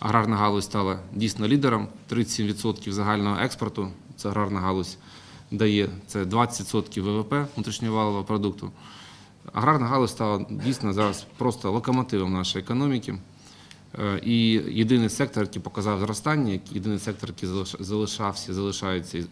Аграрна галузь стала дійсно лідером. 37% загального експорту. Це аграрна галузь дає це 20% ВВП внутрішньовалового продукту. Аграрна галузь стала дійсно зараз просто локомотивом нашої економіки. Е, І єдиний сектор, який показав зростання, єдиний сектор, який залишався, залишається е,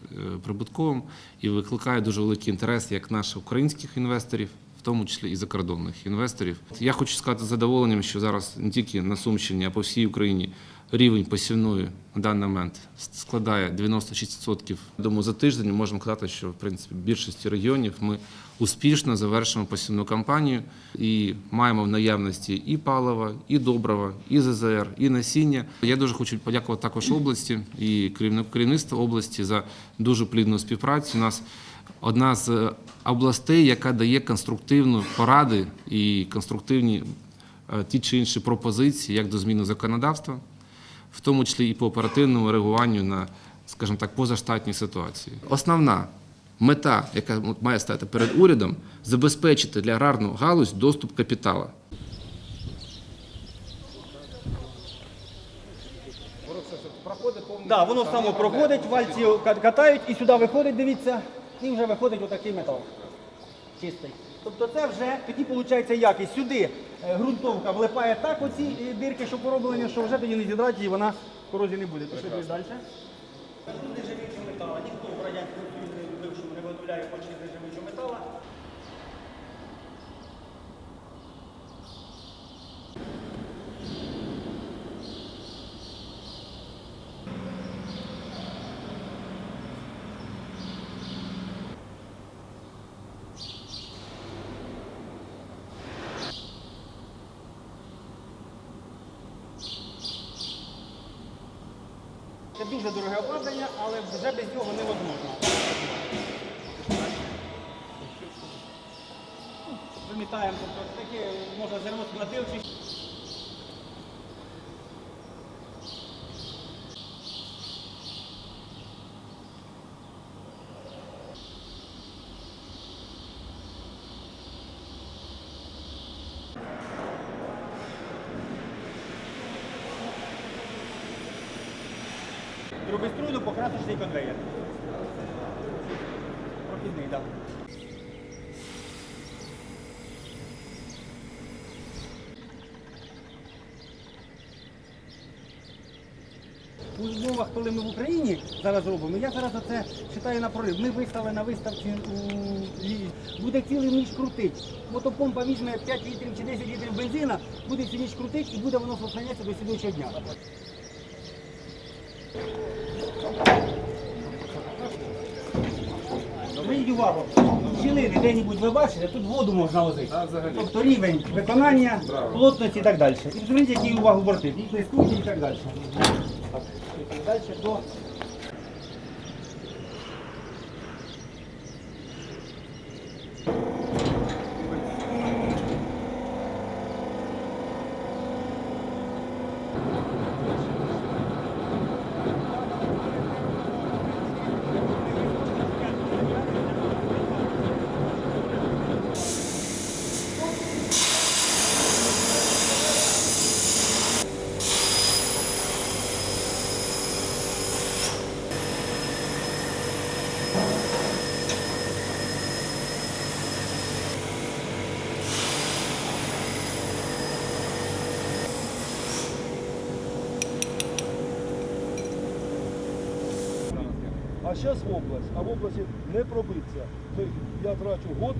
прибутковим і викликає дуже великий інтерес як наших українських інвесторів, в тому числі і закордонних інвесторів. Я хочу сказати з задоволенням, що зараз не тільки на Сумщині, а по всій Україні рівень посівної на даний момент складає 96%. Думаю, за тиждень можемо казати, що в принципі в більшості регіонів ми успішно завершимо посівну кампанію і маємо в наявності і палива, і добрива, і ЗЗР, і насіння. Я дуже хочу подякувати також області і керівництву області за дуже плідну співпрацю. У нас одна з е, областей, яка дає конструктивну поради і конструктивні е, ті чи інші пропозиції як до зміни законодавства, в тому числі і по оперативному реагуванню на, скажімо так, позаштатні ситуації. Основна мета, яка має стати перед урядом, забезпечити для аграрну галузь доступ капіталу. Да, воно само проходить, вальці ка- катають і сюди виходить, дивіться, і вже виходить отакий метал. Чистий. Тобто це вже тоді виходить якість. Сюди е, ґрунтовка влипає так оці е, дирки, що пороблені, що вже тоді не зідрать і вона корозії не буде. Пішли далі. Тут нержавіючі метали. Ніхто в радянському Союзі бившому не виготовляє із нержавіючого металу. Це дуже дороге обладнання, але вже без нього невозможно. Вимітаємо, тобто таке можна зерно складив чи Трубеструйну покрасочний конвейер. Прохідний, так. У умовах, коли ми в Україні зараз робимо, я зараз оце читаю на пролив. Ми виставили на виставці у буде цілу ніч крутить. Мотопомпа візьме 5 літрів чи 10 літрів бензина, буде цю ніч крутить і буде воно сохранятися до слідуючого дня. Зверніть увагу, щілини де-небудь ви бачите, тут воду можна возити. Тобто рівень виконання, плотності і так далі. І зверніть, увагу борти, їх блискують і так далі. Так, і далі до А зараз в область, а в області не пробиться. Я трачу год,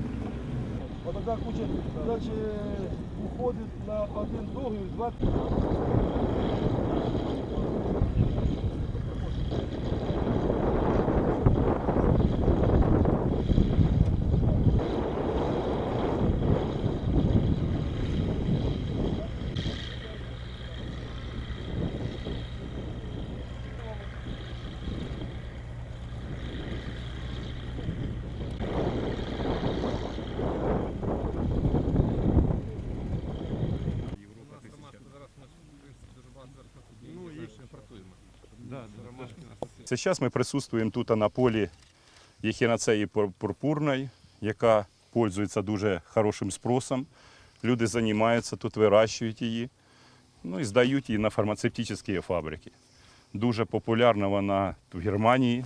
а така куча значить уходить на один договір, два. Сейчас мы присутствуємо тут на полі єхінацеї пур- пурпурної, яка пользується дуже хорошим спросом. Люди займаються тут, вирощують її. ну і здають її на фармацевтичні фабрики. Дуже популярна вона в Германії.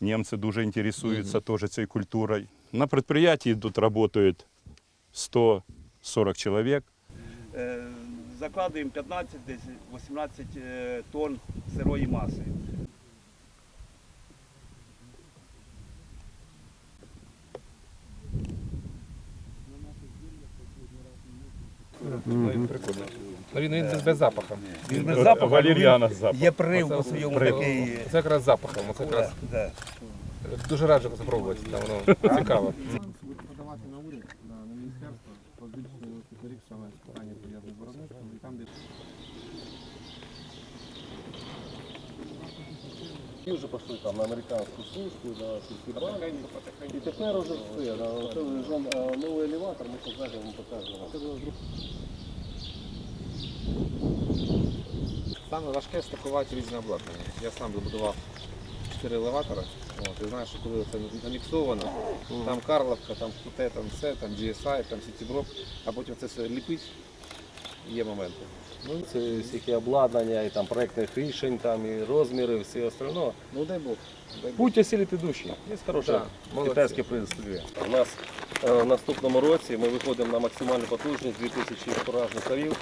Німці дуже інтересуються теж цією культурою. На підприємстві тут працює 140 чоловік. Закладуємо 15 десь 18 е, тонн сирої маси. Він, він без, без запаху. Він без запаху, Валеріана з запахом. є привкус у ньому такий. Це якраз з запахом. Це якраз Да. дуже раджу спробувати. Там воно цікаво. подавати на уряд, на, міністерство, по збільшенню доріг саме питання пов'язане з виробництвом, і там, де Ті вже пішли там на американську службу, на сільський банк. І тепер уже все. Оце вже новий елеватор, ми покажемо, вам покажемо. Саме важке стакувати різне обладнання. Я сам добудував 4 елеватора. От, і знаєш, що коли це наміксовано, там Карловка, там те, там все, там GSI, там Citybrok, а потім це все ліпить, є моменти. Ну, це стільки обладнання, і там проєктних рішень, там, і розміри, всі остальне. Ну дай Бог. Дай Бог. Будь осілі ідущі. Є хороше Да, молодці. китайське пристрій. У нас е, в наступному році ми виходимо на максимальну потужність 2000 фуражних корів.